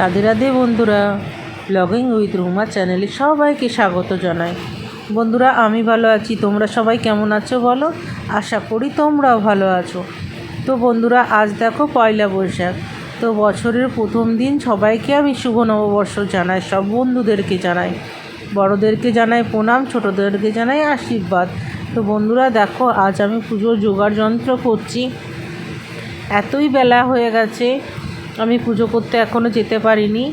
রাধে রাধে বন্ধুরা blogging with Ruma চ্যানেলে সবাইকে স্বাগত জানাই। বন্ধুরা, আমি ভালো আছি, তোমরা সবাই কেমন আছো বলো? আশা করি তোমরাও ভালো আছো। তো বন্ধুরা, আজ দেখো পয়লা বৈশাখ। তো বছরের প্রথম দিন সবাইকে আমি শুভ নববর্ষ জানাই, সব বন্ধুদেরকে জানাই। বড়োদেরকে জানাই প্রণাম, ছোটোদেরকে জানাই আশীর্বাদ। তো বন্ধুরা, দেখো, আজ আমি পুজোর জোগাড় যন্ত্র করছি। এতই বেলা হয়ে গেছে আমি পুজো করতে এখনও যেতে পারিনি।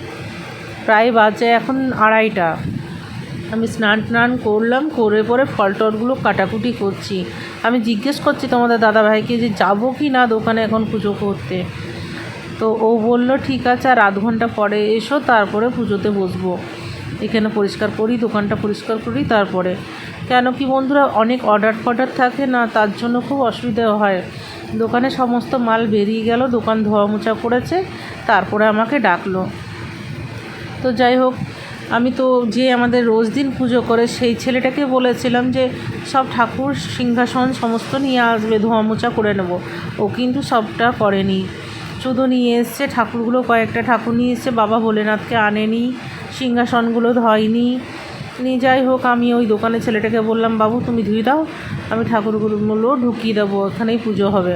প্রায় বাজে এখন আড়াইটা। আমি স্নান টান করলাম, করে পরে ফল টলগুলো কাটাকুটি করছি। আমি জিজ্ঞেস করছি তোমাদের দাদাভাইকে যে যাব কি না দোকানে এখন পুজো করতে। তো ও বলল, ঠিক আছে, আর আধ ঘণ্টা পরে এসো, তারপরে পুজোতে বসবো। এখানে পরিষ্কার করি, দোকানটা পরিষ্কার করি, তারপরে। কেন কি বন্ধুরা, অনেক অর্ডার ফর্ডার থাকে না, তার জন্য খুব অসুবিধা হয়। দোকানে সমস্ত মাল বেরিয়ে গেল, দোকান ধোয়া মোছা করেছে, তারপরে আমাকে ডাকলো। তো যাই হোক, আমি তো যে আমাদের রোজ দিন পুজো করে, সেই ছেলেটাকে বলেছিলাম যে, সব ঠাকুর সিংহাসন সমস্ত নিয়ে আসবে ধোয়া মোছা করে নেব। ও কিন্তু সবটা করেনি। শুধু নিয়ে এসছে, ঠাকুরগুলো কয়েকটা ঠাকুর নিয়ে এসছে, বাবা ভোলেনাথকে আনেনি, সিংহাসনগুলো ধয়নি নিয়ে যাই হোক, আমি ওই দোকানের ছেলেটাকে বললাম, বাবু, তুমি ধুয়ে দাও, আমি ঠাকুরগুলো ঢুকিয়ে দেবো এখানেই পুজো হবে।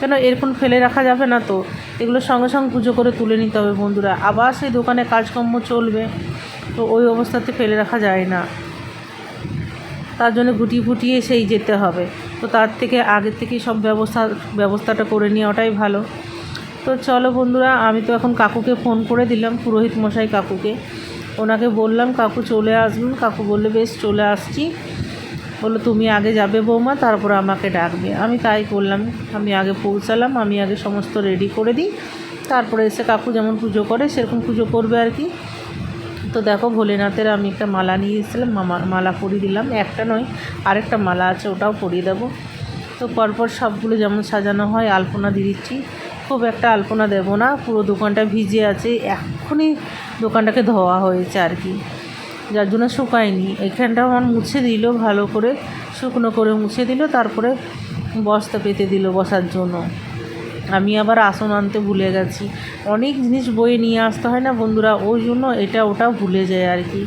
কেন, এরকম ফেলে রাখা যাবে না তো? এগুলো সঙ্গে সঙ্গে পুজো করে তুলে নিতে হবে বন্ধুরা। আবার সেই দোকানে কাজকর্ম চলবে, তো ওই অবস্থাতে ফেলে রাখা যায় না। তার জন্য গুটিয়ে ফুটিয়ে সেই যেতে হবে। তো তার থেকে, আগের থেকেই সব ব্যবস্থা, ব্যবস্থাটা করে নেওয়াটাই ভালো। তো চলো বন্ধুরা, আমি তো এখন কাকুকে ফোন করে দিলাম, পুরোহিত মশাই কাকুকে। ওনাকে বললাম, কাকু চলে আসবেন। কাকু বললে, বেশ, চলে আসছি। বলল, তুমি আগে যাবে বৌমা, তারপর আমাকে ডাকবে। আমি তাই করলাম। আমি আগে পৌঁছালাম, আমি আগে সমস্ত রেডি করে দিই। তারপরে এসে কাকু যেমন পুজো করে, সেরকম পুজো করবে আর কি। তো দেখো, ভোলেনাথের আমি একটা মালা নিয়ে এসেছিলাম মালা পরিয়ে দিলাম। একটা নয়, আরেকটা মালা আছে, ওটাও পরিয়ে দেবো। তো পরপর সবগুলো যেমন সাজানো হয়, আলপনা দিয়ে দিচ্ছি। খুব একটা আলপনা দেবো না, পুরো দোকানটা ভিজে আছে, এক্ষুনি দোকানটাকে ধোয়া হয়েছে আর কি। যার জন্য শুকায়নি। এখানটা আমার মুছে দিল ভালো করে, শুকনো করে মুছে দিল, তারপরে বস্তা পেতে দিল বসার জন্য। আমি আবার আসন আনতে ভুলে গেছি। অনেক জিনিস বয়ে নিয়ে আসতে হয় না বন্ধুরা, ওই জন্য এটা ওটা ভুলে যায় আর কি।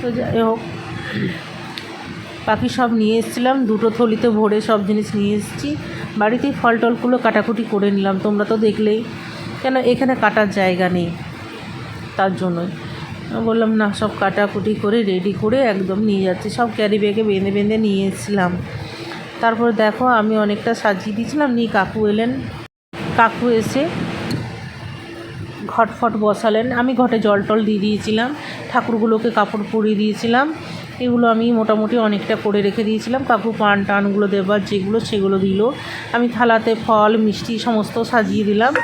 তো যাই হোক, বাকি সব নিয়ে এসেছিলাম, দুটো থলিতে ভরে সব জিনিস নিয়ে এসেছি। বাড়িতেই ফল টলগুলো কাটাকুটি করে নিলাম, তোমরা তো দেখলেই। কেন এখানে কাটার জায়গা নেই তার জন্যই। বললাম, না, সব কাটাকুটি করে রেডি করে একদম নিয়ে যাচ্ছি। সব ক্যারি ব্যাগে বেঁধে বেঁধে নিয়ে এসেছিলাম। তারপর দেখো, আমি অনেকটা সাজিয়ে দিয়েছিলাম। নিয়ে কাকু এলেন। কাকু এসে ঘট ফট বসালেন। আমি ঘটে জল টল দিয়ে দিয়েছিলাম, ঠাকুরগুলোকে কাপড় পরিয়ে দিয়েছিলাম। এগুলো আমি মোটামুটি অনেকটা করে রেখে দিয়েছিলাম। কাকু পান টানগুলো দেবার যেগুলো সেগুলো দিল। আমি থালাতে ফল, মিষ্টি সমস্ত সাজিয়ে দিলাম।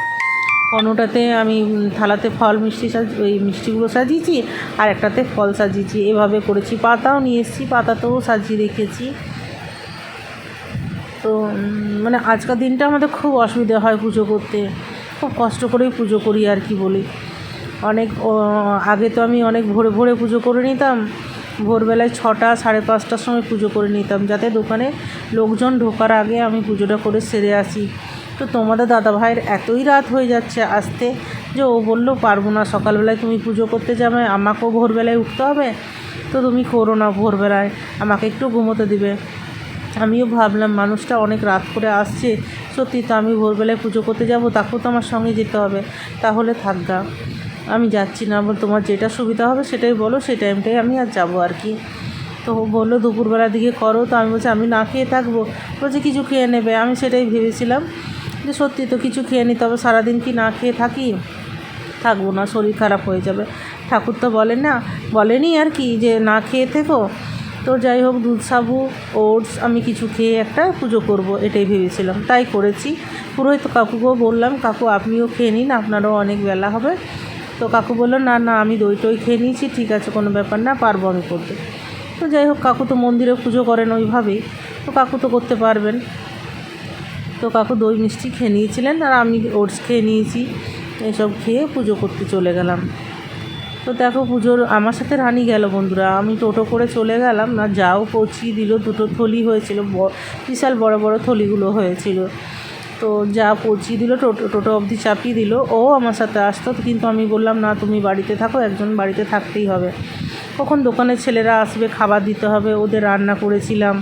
কোনোটাতে আমি থালাতে ফল, মিষ্টি সাজ, ওই মিষ্টিগুলো সাজিয়েছি, আর একটাতে ফল সাজিয়েছি। এভাবে করেছি। পাতাও নিয়ে এসেছি, পাতাতেও সাজিয়ে রেখেছি। তো মানে আজকের দিনটা আমাদের খুব অসুবিধা হয় পুজো করতে। খুব কষ্ট করেই পুজো করি আর কি বলি। অনেক আগে তো আমি অনেক ভোরে ভোরে পুজো করে নিতাম। ভোরবেলায় ছটা, সাড়ে পাঁচটার সময় পুজো করে নিতাম, যাতে দোকানে লোকজন ঢোকার আগে আমি পুজোটা করে সেরে আসি। তো তোমাদের দাদা ভাইয়ের এতই রাত হয়ে যাচ্ছে আসতে যে ও বলল, পারব না, সকালবেলায় তুমি পুজো করতে যাবে, আমাকেও ভোরবেলায় উঠতে হবে। তো তুমি করো না ভোরবেলায়, আমাকে একটু ঘুমোতে দিবে। আমিও ভাবলাম, মানুষটা অনেক রাত করে আসছে। সত্যি তো আমি ভোরবেলায় পুজো করতে যাব, তাকেও তো আমার সঙ্গে যেতে হবে। তাহলে থাকগা আমি যাচ্ছি না, বল তোমার যেটা সুবিধা হবে সেটাই বলো, সেই টাইমটাই আমি আর যাব আর কি। তো বলল, দুপুরবেলার দিকে করো। তো আমি বলছি, আমি না খেয়ে থাকব? বলছে, কিছু খেয়ে নেবে। আমি সেটাই ভেবেছিলাম যে সত্যি তো কিছু খেয়ে নিতে হবে, সারাদিন কি না খেয়ে থাকি? থাকব না, শরীর খারাপ হয়ে যাবে। ঠাকুর তো বলেন না, বলেনি আর কি যে না খেয়ে থেকো। তো যাই হোক, দুধ সাবু, ওটস, আমি কিছু খেয়ে একটা পুজো করব, এটাই ভেবেছিলাম। তাই করেছি। পুরোহিত কাকুকেও বললাম, কাকু, আপনিও খেয়ে নিন, আপনারও অনেক বেলা হবে। তো কাকু বলল, না না, আমি দই টই খেয়ে নিয়েছি, ঠিক আছে, কোনো ব্যাপার না, পারব আমি করতে। তো যাই হোক, কাকু তো মন্দিরে পুজো করেন ওইভাবেই, তো কাকু তো করতে পারবেন। তো কাকু দই মিষ্টি খেয়ে নিয়েছিলেন, আর আমি ওটস খেয়ে নিয়েছি, এসব খেয়ে পুজো করতে চলে গেলাম। তো দেখো পুজোর, আমার সাথে রানি গেল বন্ধুরা। আমি টোটো করে চলে গেলাম, না যাও পৌঁছিয়ে দিল, দুটো থলি হয়েছিল বিশাল বড় বড় থলিগুলো হয়েছিল। তো যা পৌঁছিয়ে দিল, টোটো টোটো অবধি চাপিয়ে দিল। ও আমার সাথে আসতো, কিন্তু আমি বললাম, না, তুমি বাড়িতে থাকো, একজন বাড়িতে থাকতেই হবে। কখন দোকানের ছেলেরা আসবে, খাবার দিতে হবে, ওদের রান্না করেছিলাম।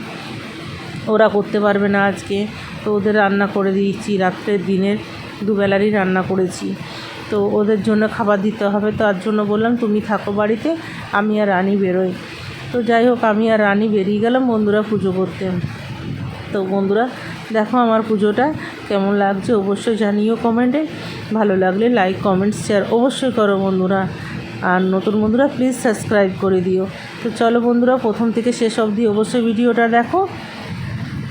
ওরা করতে পারবে না আজকে, তো ওদের রান্না করে দিয়েছি, রাত্রের দিনের দুবেলারই রান্না করেছি। তো ওদের জন্য খাবার দিতে হবে, তার জন্য বললাম তুমি থাকো বাড়িতে, আমি আর রানী বেরোই। তো যাই হোক, আমি আর রানী বেরিয়ে গেলাম বন্ধুরা পুজো করতে। তো বন্ধুরা, দেখো আমার পুজোটা কেমন লাগছে অবশ্যই জানিও কমেন্টে ভালো লাগলে লাইক কমেন্ট শেয়ার অবশ্যই করো বন্ধুরা। আর নতুন বন্ধুরা প্লিজ সাবস্ক্রাইব করে দিও। তো চলো বন্ধুরা, প্রথম থেকে শেষ অবধি অবশ্যই ভিডিওটা দেখো।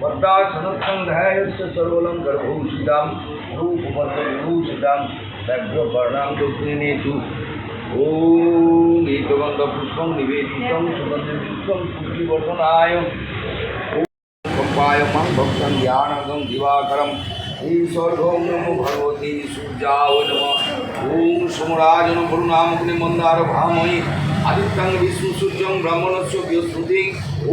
वर्तासनत्सन्धायस्तसरोलं गर्भूषितां रूपमतरूषितां व्याघ्रपर्णां दुग्धिनेषु। ॐ एकगन्धपुष्पं निवेदितं सुगन्धयुक्तं पुष्टिवर्धनाय भगवती सूर्याय नमः। ॐ भाई আদিত্যং বিষ্ণু সূর্যং ব্রাহ্মণস্য বৃহস্পতি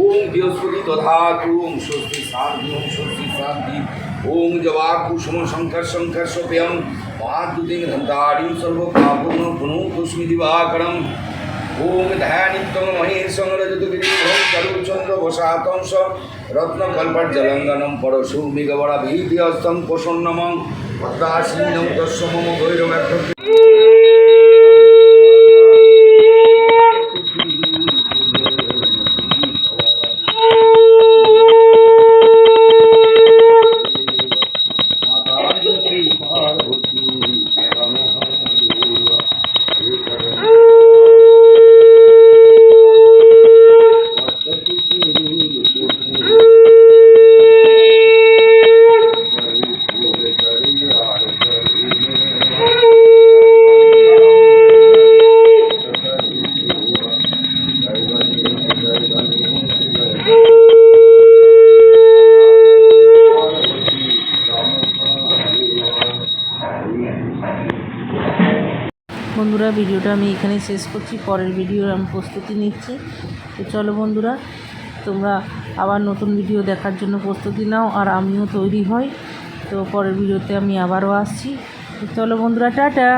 ওম বৃহস্পতি দধাতু ওম স্বস্তি শান্তি ওম স্বস্তি শান্তি ওম জবা কুসুম শঙ্কর শঙ্কর স্বপ্যম মহাদ্যুতিং ধন্তারিং সর্বপাপূর্ণ পুনঃ কুস্মি দিবাকরম। ওম ধ্যানিত্যং মহেশং চরুচন্দ্র বসাতংস রত্নকল্পজ্জলঙ্গনম পরশৌমিগবরা ভীতিহস্তং প্রসন্নমং। পদ্মাসীনং তস্য মম গৈরব্যক্ষ বন্ধুরা, ভিডিওটা আমি এখানে শেষ করছি। পরের ভিডিওর আমি প্রস্তুতি নিচ্ছি। তো চলো বন্ধুরা, তোমরা আবার নতুন ভিডিও দেখার জন্য প্রস্তুতি নাও আর আমিও তৈরি হই। তো পরের ভিডিওতে আমি আবারও আসছি। চলো বন্ধুরা, টাটা!